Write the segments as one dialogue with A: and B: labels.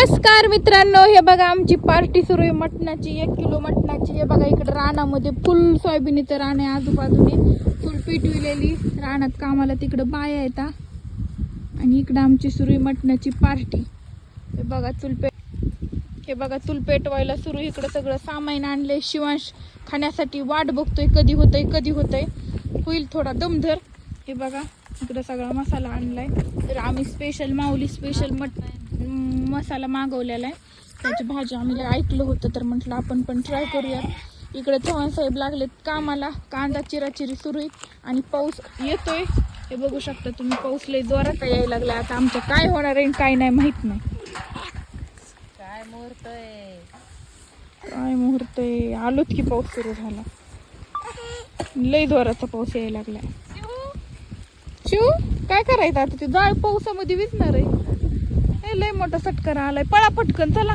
A: नमस्कार मित्रांनो हे बघा आमची पार्टी सुरू आहे मटणाची. एक किलो मटणाची. हे बघा इकडे रानामध्ये फुल सोयाबीनीचं रान आहे. आजूबाजूने फुल पिटविलेली रानात कामाला तिकडं बाया येतात आणि इकडं आमची सुरू आहे मटणाची पार्टी. हे बघा चुलपेट हे बघा चूल पेटवायला सुरू इकडं सगळं सामान आणले शिवांश खाण्यासाठी वाट बघतोय. कधी होतंय कधी होतंय. होईल थोडा दमधर. हे बघा इकडं सगळा मसाला आणलाय. तर आम्ही स्पेशल माऊली स्पेशल मटण मसाला मागवलेला आहे. त्याची भाजी आम्ही ऐकलं होतं तर म्हटलं आपण पण ट्राय करूया इकडे चव्हाण साहेब लागलेत कामाला. कांदा चिराचिरी सुरू आहे आणि पाऊस येतोय. हे बघू शकता तुम्ही पाऊस लय जोरात यायला लागला आता आमचं काय होणार आहे काय नाही माहीत नाही.
B: काय मुहूर्त आहे
A: काय मुहूर्त आहे आलोच की पाऊस सुरू झाला. लय जोराचा पाऊस यायला लागलाय. शिव? काय करायचं आता? ते जाळ पावसामध्ये विजणार आहे. आता लय आलाय. पळा पटकन चला.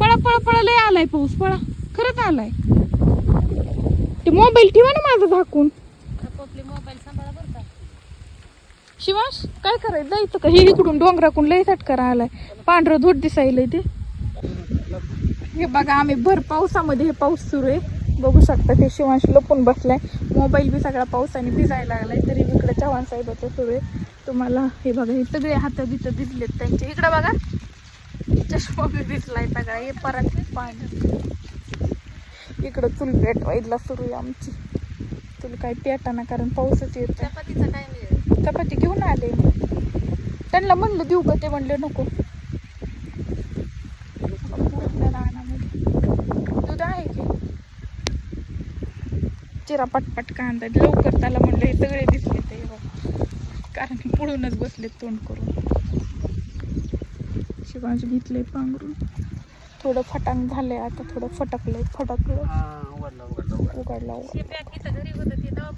A: पळा पळा पळा लय आलाय पाऊस. पळा. खरंच आलाय. ते मोबाईल ठेवा ना माझं झाकून.
B: शिवाश मोबाईल सांभाळा
A: शिवांश काय करायचं? जायचं का हे इकडून डोंगराकडून लय सटकारा आलाय. पांढरं धूट दिसायलंय ते. हे बघा आम्ही भर पावसामध्ये हे पाऊस सुरू आहे. बघू शकता ते शिवांश लपून बसलाय. मोबाईल बी सगळा पावसाने भिजायला लागलाय तरी इकडे चव्हाण साहेबाचं सुरू आहे. तुम्हाला हे बघा हे सगळे हात बित भिजलेत त्यांचे. इकडे बघा. चष्मा बी भिजलाय सगळा. हे परत पाणी. इकडं चूल पेटवायला सुरू आहे आमची. चूल काय पेटाना कारण पाऊसच येत
B: चपातीचा मिळेल
A: चपाती घेऊन आले त्यांना म्हणलं देऊ का? ते म्हणले नको. दूध आहे की? चिरा पटपट कांदा. लवकर त्याला म्हणलं हे सगळे दिसले ते बघ. कारण की पुढूनच बसले तोंड करून. शिवाजी घेतले पांघरून. थोडं फटांग झालंय आता थोडं फटकलंय फटकलं उघडला उघडला
B: तिथं घरी होतं ते दवा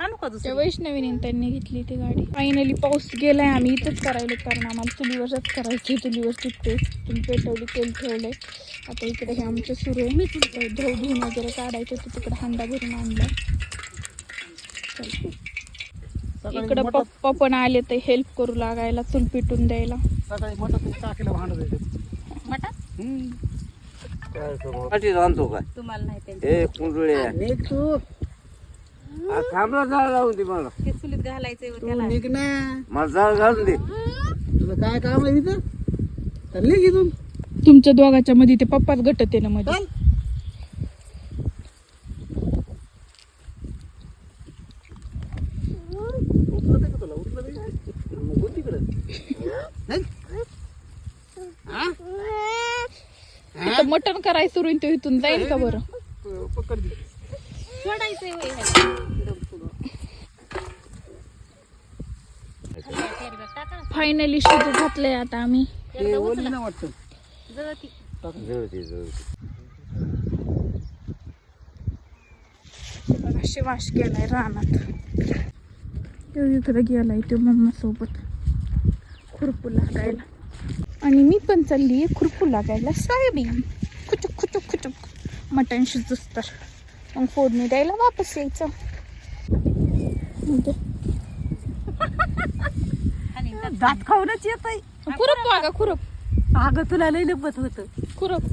B: आणू का
A: त्या
B: दुसरं
A: वैष्णवीने त्यांनी घेतली ती गाडी. फायनली पाऊस गेलाय आम्ही इथंच करायलो कारण आम्हाला चुलीवरच करायची चुलीवर तिथे चुली पेटवली तेल ठेवलंय. आता इकडे हे आमचं सुरू आहे. मी धुवून वगैरे काढायचं तर तिकडे हांडा भरून आणलाय. चल. इकडं पप्पा पण आले तर हेल्प करू लागायला चूल पेटून द्यायला.
C: सकाळी मटण टाकीला भांडत येते
B: मटण?
D: पाठी आणतो काय?
B: तुम्हाला नाही
D: हे कुंडळे.
C: तू.
D: थांबला जाळ लावून दे मला.
B: ते चुलीत घालायचंय व
C: तू
B: त्याला.
C: निघ ना.
D: मला जाळ घालून दे.
C: तुला काय काम आहे निघ इथून.
A: तुमच्या दोघाच्या मध्ये ते पप्पाच गटत आहे ना मध्ये
C: चल उठलं ते का तुला उठलं हो? तिकडं
A: मटण करायला सुरू आहे, तो इथून जाईल का बरं?
C: पकड.
A: फायनली शिजू घातलंय आता आम्ही. शिवाश गेलाय रानात. तो इकडे गेलाय तो मम्मा सोबत. खुरपू लागायला आणि मी पण चालली खुरपू लागायला सोयाबीन खुचुक खुचुक खुचुक मटण शिजूस तर मग फोडणी द्यायला वापस यायचं म्हणजे
C: दात खाऊनच येत आहे
A: खुरप वागा खुरप
C: अगं तुला लय लपत होत
A: खुरप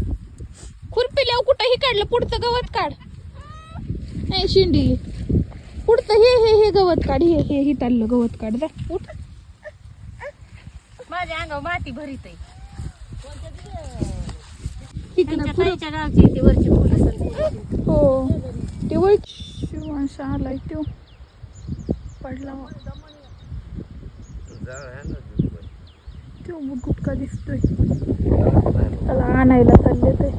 A: खुरपील्यावर कुठं हे काढलं पुढचं गवत काढ नाही शिंडी पुढचं हे हे हे गवत काढ हे हे हे चाललं गवत काढ जा उठ
B: माझ्या अंगावर माती भरीत आहे
A: इकडं
B: त्यांच्या
A: खुरप
B: ताईच्या गावची ती वरची फुलं सगळी.
A: हो ते वळ शिवांश आलाय तो पडला
D: जाळ आहे ना तुझं.
A: तो गुटका दिसतोय त्याला आणायला चालले ते